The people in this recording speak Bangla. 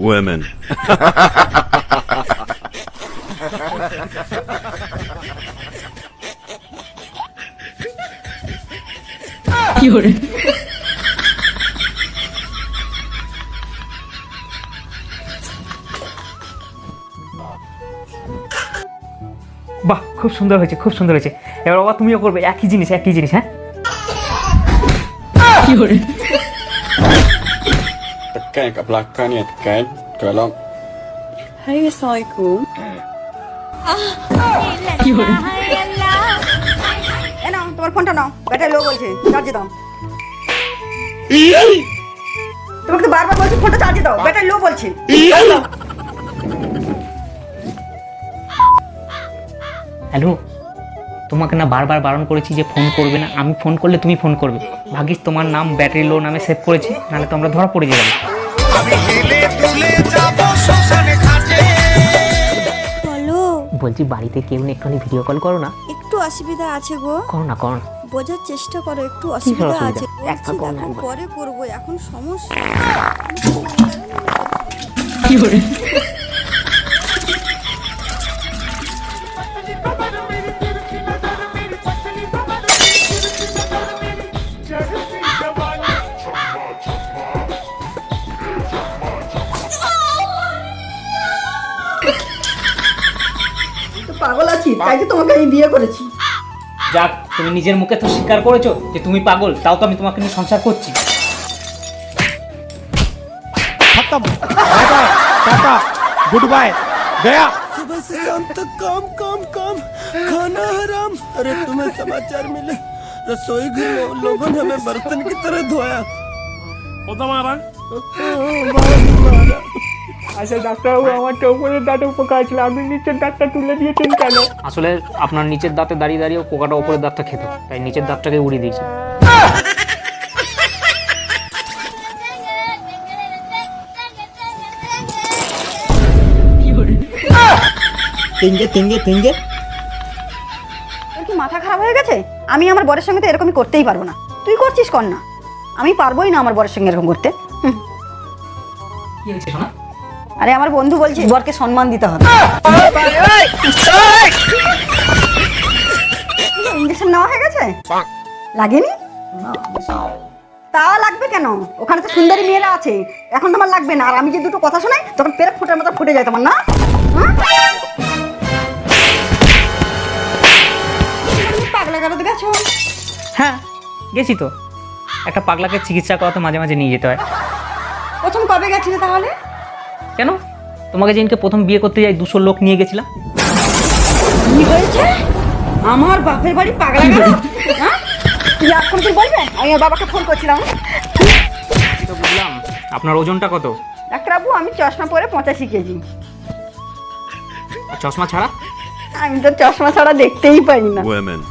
Women. বাহ খুব সুন্দর হয়েছে খুব সুন্দর হয়েছে। এবার বাবা তুমিও করবে একই জিনিস একই জিনিস হ্যাঁ? Tekan kat belakang ni tekan. Kalau Hai, Assalamualaikum. এ নাও তোমার ফোনটা নাও ব্যাটারি লো বলছে চার্জে দাও তোমাকে তো বারবার বলছি ফোনটা চার্জে দাও ব্যাটারি লো বলছে। হ্যালো তোমাকে না বারবার বারণ করেছি যে ফোন করবে না আমি ফোন করলে তুমি ফোন করবে ভাগিস তোমার নাম ব্যাটারি লো নামে সেভ করেছি নাহলে তো আমরা ধরা পড়ে যাব বলো। বলছি বাড়িতে কেউ না একটুখানি ভিডিও কল করো না। একটু অসুবিধা আছে গো। করো না করো না। বোঝার চেষ্টা করো একটু অসুবিধা? আছে। একটা করো না পরে করব এখন সমস্যা। তো পাগল আছি তাই তো তোমাকে আমি বিয়ে করেছি যাক তুমি নিজের মুখে তো স্বীকার করেছো যে তুমি পাগল তাও তো আমি তোমাকে নিয়ে সংসার করছি खत्म bye bye tata goodbye गया सुबह से शाम तक काम काम काम खाना हराम अरे तुम्हें समाचार मिले रसोई घर में उन लोगों ने हमें बर्तन की तरह धोया আচ্ছা উপরের দাঁত উপকার আপনি নিচের দাঁতটা তুলে দিয়েছেন কেন? আসলে আপনার নিচের দাঁতে দাঁড়িয়ে দাঁড়িয়ে পোকাটা উপরের দাঁতটা খেত তাই নিচের দাঁতটাকে উড়িয়ে দিয়েছে। তিনগে তিনগে তিনগে। তোর কি মাথা খারাপ হয়ে গেছে? আমি আমার বরের সঙ্গে তো এরকমই করতেই পারব না। তুই করছিস কর না আমি পারবোই না আমার বরের সঙ্গে এরকম করতে। আরে আমার বন্ধু বলছে বরকে সম্মান দিতে হবে। ইঞ্জেকশন নেওয়া হয়ে গেছে? লাগেনি? তা লাগবে কেন? ওখানে তো সুন্দরী মেয়েরা আছে। এখন তোমার লাগবে না। আর আমি যে দুটো কথা শোনাই তখন পেরে ফুটের মতো ফুটে যায় তোমার না? হ্যাঁ? পাগলা গেল গেছো হ্যাঁ গেছি তো। একটা পাগলাকে চিকিৎসা করাতে মাঝে মাঝে নিয়ে যেতে হয়। প্রথম কবে গেছিলে তাহলে? কেন? তোমাকে যেদিনকে প্রথম বিয়ে করতে যাই দুশো লোক নিয়ে গেছিলাম। কি হয়েছে? আমার বাপের বাড়ি পাগলা গেল হ্যাঁ? তুই এখন তুই বলবে? আমি আমার বাবাকে ফোন করছিলাম। তো বুঝলাম। আপনার ওজনটা কত? ডাক্তারবাবু আমি চশমা পরে পঁচাশি কেজি। আর চশমা ছাড়া? আমি তো চশমা ছাড়া দেখতেই পাই না। Women.